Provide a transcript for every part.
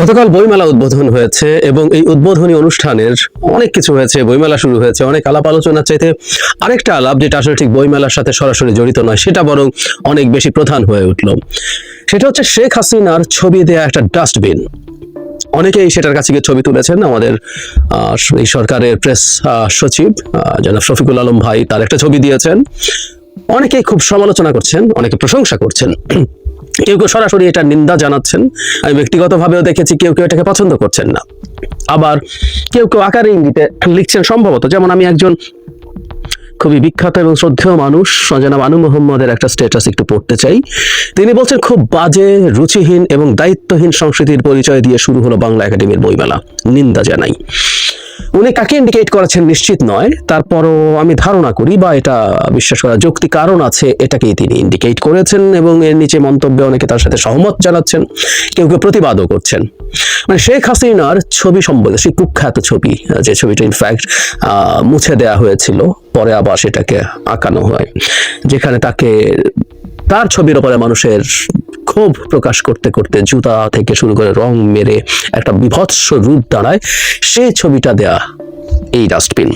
গতকাল বইমেলা উদ্বোধন হয়েছে এবং এই উদ্বোধনী অনুষ্ঠানের অনেক কিছু হয়েছে। বইমেলা শুরু হয়েছে, অনেক আলাপ আলোচনার চাইতে আরেকটা আলাপ যেটা আসলে ঠিক বইমেলার সাথে সরাসরি জড়িত নয়, সেটা বরং অনেক বেশি প্রধান হয়ে উঠল। সেটা হচ্ছে শেখ হাসিনার ছবি দেয়া একটা ডাস্টবিন। অনেকেই সেটার কাছে গিয়ে ছবি তুলেছেন। আমাদের এই সরকারের প্রেস সচিব জনাব শফিকুল আলম ভাই তার একটা ছবি দিয়েছেন। অনেকেই খুব সমালোচনা করছেন, অনেকে প্রশংসা করছেন। কেউ কেউ সরাসরি এটা নিন্দা জানাচ্ছেন। আমি ব্যক্তিগতভাবেও দেখেছি কেউ কেউ এটাকে পছন্দ করছেন না। আবার কেউ কেউ আকারে ইঙ্গিতে লিখছেন সম্ভবত, যেমন আমি একজন খুবই বিখ্যাত এবং শ্রদ্ধেয় মানুষ, জনাব আনু মোহাম্মদের একটা স্ট্যাটাস একটু পড়তে চাই। তিনি বলছেন, খুব বাজে, রুচিহীন এবং দায়িত্বহীন সংস্কৃতির পরিচয় দিয়ে শুরু হলো বাংলা একাডেমির বইমেলা। নিন্দা জানাই। উনি কাকে ইন্ডিকেট করেছেন নিশ্চিত নয়, তারপরও আমি ধারণা করি বা এটা বিশ্বাস করার যৌক্তি কারণ আছে, এটাকেই তিনি ইন্ডিকেট করেছেন এবং এর নিচে মন্তব্যে অনেকে তার সাথে সহমত জানাচ্ছেন, কেউ কেউ প্রতিবাদও করছেন। মানে শেখ হাসিনার ছবি সম্বন্ধে, সেই কুখ্যাত ছবি, যে ছবিটা ইনফ্যাক্ট মুছে দেয়া হয়েছিল, পরে আবার সেটাকে আঁকানো হয়, যেখানে তাকে তার ছবির ওপরে মানুষের ক্ষোভ প্রকাশ করতে করতে জুতা থেকে শুরু করে রং মেরে একটা বিভৎস রূপ দাঁড়ায়। সেই ছবিটা দেয়া এই ডাস্টবিন।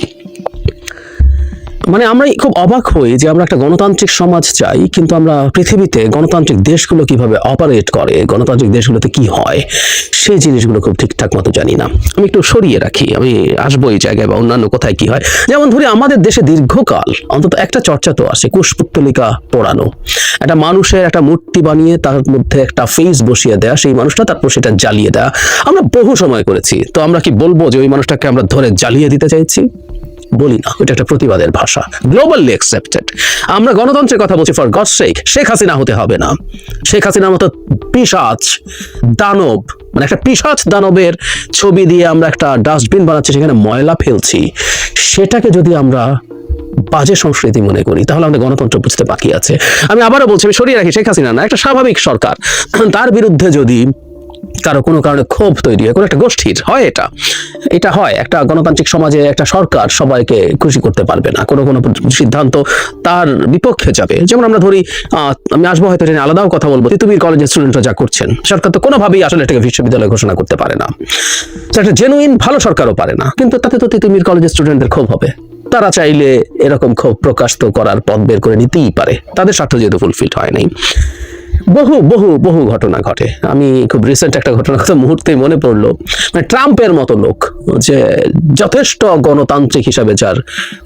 মানে আমরা খুব অবাক হই যে আমরা একটা গণতান্ত্রিক সমাজ চাই, কিন্তু আমরা পৃথিবীতে গণতান্ত্রিক দেশগুলো কীভাবে অপারেট করে, গণতান্ত্রিক দেশগুলোতে কি হয়, সেই জিনিসগুলো খুব ঠিকঠাক মতো জানি না। আমি একটু সরিয়ে রাখি, আমি আসব এই জায়গায় বা অন্যান্য কোথায় কি হয়। যেমন ধরি আমাদের দেশে দীর্ঘকাল অন্তত একটা চর্চা তো আছে কুশপুত্তলিকা পোড়ানো। একটা মানুষের একটা মূর্তি বানিয়ে তার মধ্যে একটা ফেস বসিয়ে দেয়া, সেই মানুষটা তারপর সেটা জ্বালিয়ে দেয়া। আমরা বহু সময় করেছি, তো আমরা কি বলব যে ওই মানুষটাকে আমরা ধরে জ্বালিয়ে দিতে চাইছি? বলি না ওটা একটা প্রতিবাদের ভাষা গ্লোবালি অ্যাকসেপ্টেড আমরা গণতন্ত্রের কথা বলছি for God sake Sheikh Hasina হতে হবে না। শেখ হাসিনার মতো পিসাচ দানব মানে একটা পিসাচ দানবের ছবি দিয়ে আমরা একটা ডাস্টবিন বানাচ্ছি, সেখানে ময়লা ফেলছি, সেটাকে যদি আমরা বাজে সংস্কৃতি মনে করি, তাহলে আমাদের গণতন্ত্র বুঝতে বাকি আছে। আমি আবারও বলছি, আমি সরিয়ে রাখি, শেখ হাসিনা না, একটা স্বাভাবিক সরকার। তার বিরুদ্ধে যদি কারও কোনো কারণে ক্ষোভ তৈরি হয়, কোনো একটা গোষ্ঠীর হয় এটা। এটা হয়, একটা গণতান্ত্রিক সমাজে একটা সরকার সবাইকে খুশি করতে পারবে না, কোনো কোনো সিদ্ধান্ত তার বিপক্ষে যাবে। যেমন আমরা ধরি আমি আসব হয়তো এটা আলাদাও কথা বলব তিতুমির কলেজের স্টুডেন্টরা যা করছেন, সরকার তো কোনোভাবেই আসলে এটাকে বিশ্ববিদ্যালয় ঘোষণা করতে পারে না। একটা জেনুইন ভালো সরকারও পারে না, কিন্তু তাতে তো তিতুমির কলেজের স্টুডেন্টদের ক্ষোভ হবে। তারা চাইলে এরকম ক্ষোভ প্রকাশ তো করার পথ বের করে নিতেই পারে, তাদের স্বার্থ যেহেতু ফুলফিল হয় নাই। বহু বহু বহু ঘটনা ঘটে। আমি খুব রিসেন্ট একটা ঘটনা কথা মুহূর্তেই মনে পড়ল। মানে ট্রাম্পের মতো লোক, যে যথেষ্ট গণতান্ত্রিক হিসাবে যার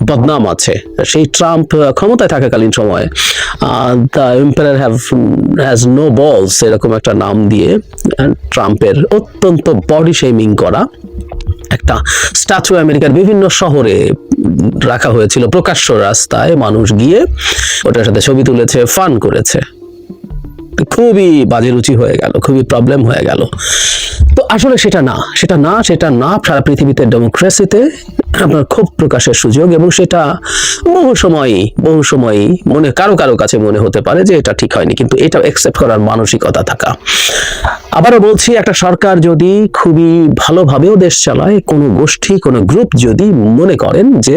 বদনাম আছে, সেই ট্রাম্প ক্ষমতায় থাকাকালীন সময়ে the empire have has no balls এরকম একটা নাম দিয়ে ট্রাম্পের অত্যন্ত বডি শেমিং করা একটা স্ট্যাচু আমেরিকার বিভিন্ন শহরে রাখা হয়েছিল প্রকাশ্য রাস্তায়। মানুষ গিয়ে ওটার সাথে ছবি তুলেছে ফান করেছে। খুবই বাজে রুচি হয়ে গেল, খুবই প্রবলেম হয়ে গেল। তো আসলে সেটা না সেটা না সেটা না, সারা পৃথিবীতে ডেমোক্রেসিতে আপনার ক্ষোভ প্রকাশের সুযোগ এবং সেটা বহু সময়ই বহু সময়ই মনে, কারও কারও কাছে মনে হতে পারে যে এটা ঠিক হয়নি, কিন্তু এটা অ্যাকসেপ্ট করার মানসিকতা থাকা। আবারও বলছি, একটা সরকার যদি খুবই ভালোভাবেও দেশ চালায়, কোনো গোষ্ঠী, কোনো গ্রুপ যদি মনে করেন যে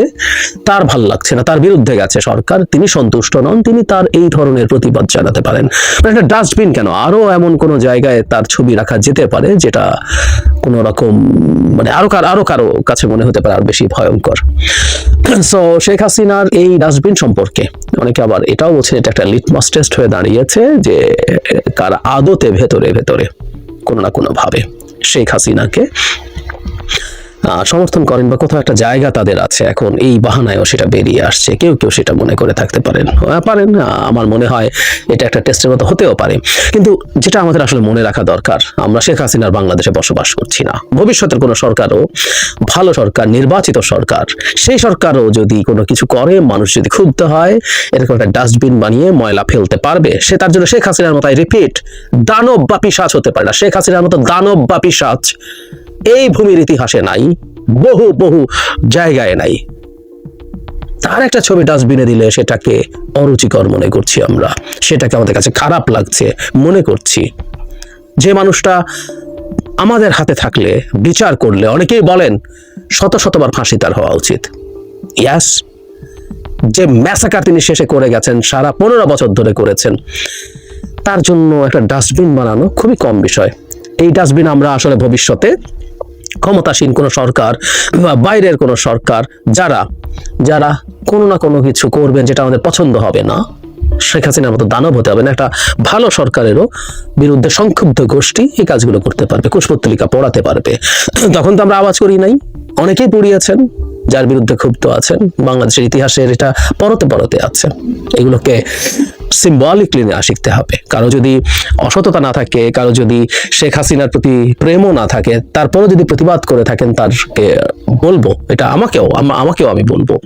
তার ভালো লাগছে না, তার বিরুদ্ধে গেছে সরকার, তিনি সন্তুষ্ট নন, তিনি তার এই ধরনের প্রতিবাদ জানাতে পারেন। মানে একটা ডাস্টবিন কেন? আরও এমন কোনো জায়গায় তার ছবি রাখা যেতে পারে, যেটা কোনো রকম মানে আরও কার, আরও কারও কাছে মনে হতে পারে আর বেশি ভয়ঙ্কর। সো শেখ হাসিনার এই ডাস্টবিন সম্পর্কে অনেকে আবার এটাও বলছেন, এটা একটা লিটমাস টেস্ট হয়ে দাঁড়িয়েছে যে কার আদতে ভেতরে ভেতরে কোনো না কোনোভাবে শেখ হাসিনাকে সমর্থন করেন বা কোথাও একটা জায়গা তাদের আছে, এখন এই বাহানায়ও সেটা বেরিয়ে আসছে। কেউ কেউ সেটা মনে করে থাকতে পারেন। পারেন আমার মনে হয় এটা একটা টেস্টের মতো হতেও পারে। কিন্তু যেটা আমাদের আসলে মনে রাখা দরকার, আমরা শেখ হাসিনার বাংলাদেশে বসবাস করছি না। ভবিষ্যতের কোনো সরকারও, ভালো সরকার, নির্বাচিত সরকার, সেই সরকারও যদি কোনো কিছু করে, মানুষ যদি ক্ষুব্ধ হয়, এরকম একটা ডাস্টবিন বানিয়ে ময়লা ফেলতে পারবে, সে তার জন্য শেখ হাসিনার মতো রিপিট দানব বা পিসাচ হতে পারে না। শেখ হাসিনার মতো দানব বা পিসাচ এই ভূমির ইতিহাসে নাই, বহু বহু জায়গায় নাই। তার একটা ছবি ডাস্টবিনে দিলে সেটাকে অরুচিকর মনে করছি আমরা। সেটাকে আমাদের কাছে খারাপ লাগছে মনে করছি। যে মানুষটা আমাদের হাতে থাকলে, বিচার করলে, অনেকেই বলেন শত শতবার ফাঁসি তার হওয়া উচিত। ইয়াস যে ম্যাসাকার তিনি শেষে করে গেছেন, সারা পনেরো বছর ধরে করেছেন, তার জন্য একটা ডাস্টবিন বানানো খুবই কম বিষয়। এই ডাস্টবিন আমরা আসলে ভবিষ্যতে ক্ষমতাসীন কোনো সরকার বা বাইরের কোনো সরকার, যারা যারা কোনো না কোনো কিছু করবেন যেটা আমাদের পছন্দ হবে না। শেখ হাসিনার মতো দানব হতে হবে না, একটা ভালো সরকারেরও বিরুদ্ধে সংক্ষুব্ধ গোষ্ঠী এই কাজগুলো করতে পারবে কুশপত্রিকা পড়াতে পারবে। তখন তো আমরা আওয়াজ করি নাই। অনেকেই পড়িয়েছেন, যার বিরুদ্ধে ক্ষুব্ধ আছেন। বাংলাদেশের ইতিহাসের এটা পরতে পরতে আছে। এগুলোকে সিম্বলিকলি নেওয়া শিখতে হবে। কারও যদি অসততা না থাকে, কারও যদি শেখ হাসিনার প্রতি প্রেমও না থাকে, তারপরও যদি প্রতিবাদ করে থাকেন তারকে বলব। এটা আমাকেও আমাকেও আমি বলব।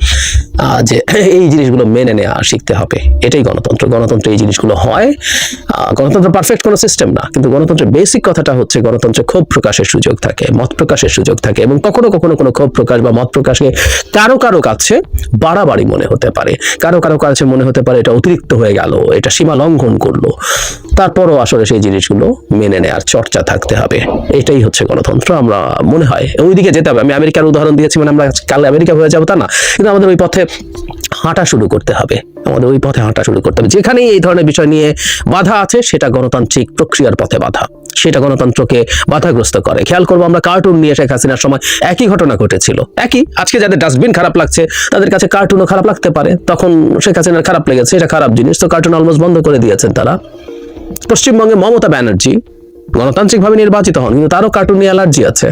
যে এই জিনিসগুলো মেনে নেওয়া শিখতে হবে। এটাই গণতন্ত্র। গণতন্ত্র এই জিনিসগুলো হয়। গণতন্ত্র পারফেক্ট কোনো সিস্টেম না। কিন্তু গণতন্ত্রের বেসিক কথাটা হচ্ছে গণতন্ত্রে ক্ষোভ প্রকাশের সুযোগ থাকে, মত প্রকাশের সুযোগ থাকে এবং কখনো কখনো কোনো ক্ষোভ প্রকাশ বা মত প্রকাশকে কারও কারও কাছে বাড়াবাড়ি মনে হতে পারে। কারও কারও কাছে মনে হতে পারে এটা অতিরিক্ত হয়ে গেল, এটা সীমা লঙ্ঘন করল। তারপরও আসলে সেই জিনিসগুলো মেনে নেয়ার চর্চা থাকতে হবে। এটাই হচ্ছে গণতন্ত্র। আমরা, মনে হয়, ওইদিকে যেতে হবে। আমি আমেরিকার উদাহরণ দিয়েছি মানে আমরা কাল আমেরিকা হয়ে যাব তা না। কিন্তু আমাদের ওই পথে হাঁটা শুরু করতে হবে। আমাদের ওই পথে হাঁটা শুরু করতে হবে। যেখানেই এই ধরনের বিষয় নিয়ে বাধা আছে, সেটা গণতান্ত্রিক প্রক্রিয়ার পথে বাধা। সেটা গণতন্ত্রকে বাধাগ্রস্ত করে। খেয়াল করব, আমরা কার্টুন নিয়ে শেখ হাসিনার সময় একই ঘটনা ঘটেছিল। একই। আজকে যাদের ডাস্টবিন খারাপ লাগছে, তাদের কাছে কার্টুনও খারাপ লাগতে পারে। তখন শেখ হাসিনার খারাপ লেগেছে, এটা খারাপ জিনিস। তো কার্টুন অলমোস্ট বন্ধ করে দিয়েছেন তারা। পশ্চিমবঙ্গে মমতা ব্যানার্জি গণতান্ত্রিকভাবে নির্বাচিত হন, কিন্তু তারও কার্টুন নিয়ে অ্যালার্জি আছে।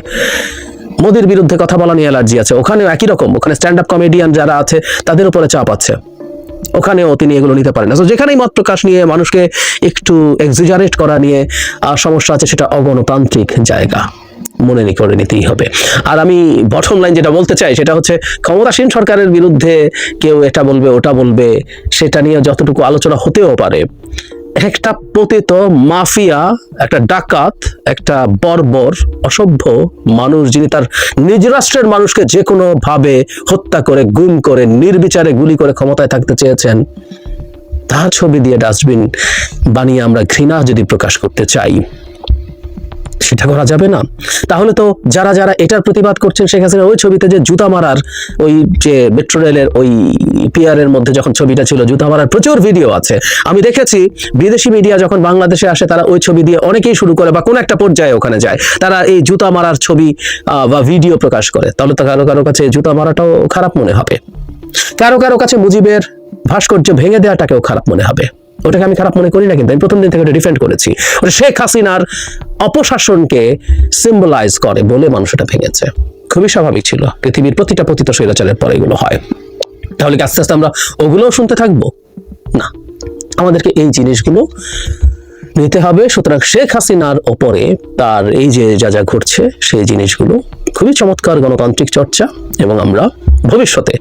মোদির বিরুদ্ধে কথা বলা নিয়ে অ্যালার্জি আছে। ওখানেও একই রকম। ওখানে স্ট্যান্ড আপ কমেডিয়ান যারা আছে, তাদের উপরে চাপ আছে। ওখানেও তিনি এগুলো নিতে পারেন না। তো যেখানেই মত প্রকাশ নিয়ে মানুষকে একটু এক্সিজারেট করা নিয়ে সমস্যা আছে, সেটা অগণতান্ত্রিক জায়গা। মনে করে নিতেই হবে। আর আমি বটম লাইন যেটা বলতে চাই, সেটা হচ্ছে ক্ষমতাসীন সরকারের বিরুদ্ধে কেউ এটা বলবে, ওটা বলবে, সেটা নিয়ে যতটুকু আলোচনা হতেও পারে একটা পতিত মাফিয়া, একটা ডাকাত, একটা বর্বর, অসভ্য মানুষ যিনি তার নিজ রাষ্ট্রের মানুষকে যে কোনো ভাবে হত্যা করে, গুম করে, নির্বিচারে গুলি করে ক্ষমতায় থাকতে চেয়েছেন, তার ছবি দিয়ে ডাস্টবিন বানিয়ে আমরা ঘৃণা যদি প্রকাশ করতে চাই। সেটা করা যাবে না। তাহলে তো যারা যারা এটার প্রতিবাদ করছেন, শেখ হাসিনা ওই ছবিতে যে জুতা মারার, ওই যে মেট্রো রেলের ওই পিয়ারের মধ্যে যখন ছবিটা ছিল, জুতা মারার প্রচুর ভিডিও আছে। আমি দেখেছি, বিদেশি মিডিয়া যখন বাংলাদেশে আসে, তারা ওই ছবি দিয়ে অনেকেই শুরু করে বা কোন একটা পর্যায়ে ওখানে যায়। তারা এই জুতা মারার ছবি বা ভিডিও প্রকাশ করে। তাহলে তো কারও কারও কাছে জুতা মারাটাও খারাপ মনে হবে। কারও কারও কাছে মুজিবের ভাস্কর্য ভেঙে দেওয়াটাকেও খারাপ মনে হবে। ওটাকে আমি খারাপ মনে করি না কিন্তু, আমি প্রথম দিন থেকে ওটা ডিফেন্ড করেছি। ওটা শেখ হাসিনার অপশাসনকে সিম্বলাইজ করে বলে মানুষ এটা ভেঙেছে। খুবই স্বাভাবিক ছিল। পৃথিবীর প্রতিটা পতিত স্বৈরাচারের পরে এগুলো হয়। তাহলে আস্তে আস্তে আমরা ওগুলোও শুনতে থাকব? না। আমাদেরকে এই জিনিসগুলো নিতে হবে। সুতরাং শেখ হাসিনার ওপরে তার এই যে যা যা ঘটছে, সেই জিনিসগুলো খুবই চমৎকার গণতান্ত্রিক চর্চা এবং আমরা ভবিষ্যতে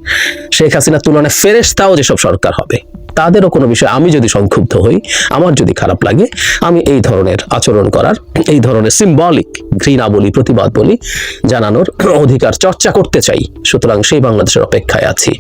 শেখ হাসিনার তুলনায় ফেরেস্তাও যেসব সরকার হবে তাদেরও কোনো বিষয়, আমি যদি সংক্ষুব্ধ হই, আমার যদি খারাপ লাগে, আমি এই ধরনের আচরণ করার, এই ধরনের সিম্বলিক ঘৃণা বলি প্রতিবাদ বলি জানানোর অধিকার চর্চা করতে চাই। সুতরাং সেই বাংলাদেশের অপেক্ষায় আছি।